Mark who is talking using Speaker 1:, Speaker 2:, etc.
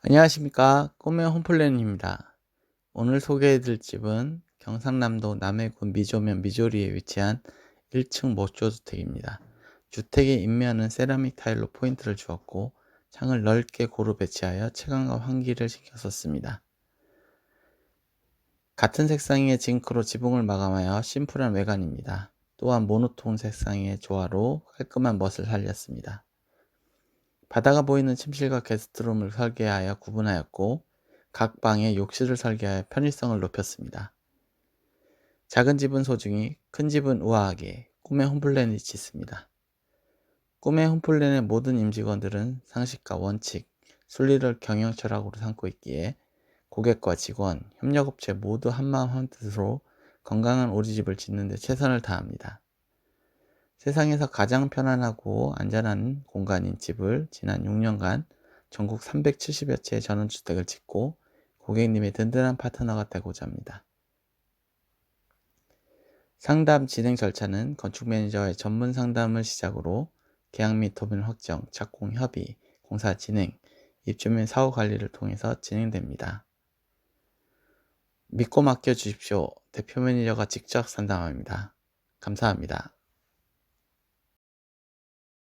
Speaker 1: 안녕하십니까 꿈의 홈플랜입니다. 오늘 소개해드릴 집은 경상남도 남해군 미조면 미조리에 위치한 1층 목조주택입니다. 주택의 인면은 세라믹 타일로 포인트를 주었고 창을 넓게 고루 배치하여 채광과 환기를 신경 썼습니다. 같은 색상의 징크로 지붕을 마감하여 심플한 외관입니다. 또한 모노톤 색상의 조화로 깔끔한 멋을 살렸습니다. 바다가 보이는 침실과 게스트룸을 설계하여 구분하였고 각 방에 욕실을 설계하여 편의성을 높였습니다. 작은 집은 소중히 큰 집은 우아하게 꿈의 홈플랜이 짓습니다. 꿈의 홈플랜의 모든 임직원들은 상식과 원칙, 순리를 경영 철학으로 삼고 있기에 고객과 직원, 협력업체 모두 한마음 한뜻으로 건강한 우리집을 짓는 데 최선을 다합니다. 세상에서 가장 편안하고 안전한 공간인 집을 지난 6년간 전국 370여 채의 전원주택을 짓고 고객님의 든든한 파트너가 되고자 합니다. 상담 진행 절차는 건축 매니저의 전문 상담을 시작으로 계약 및 도면 확정, 착공 협의, 공사 진행, 입주 및 사후 관리를 통해서 진행됩니다. 믿고 맡겨 주십시오. 대표 매니저가 직접 상담합니다. 감사합니다.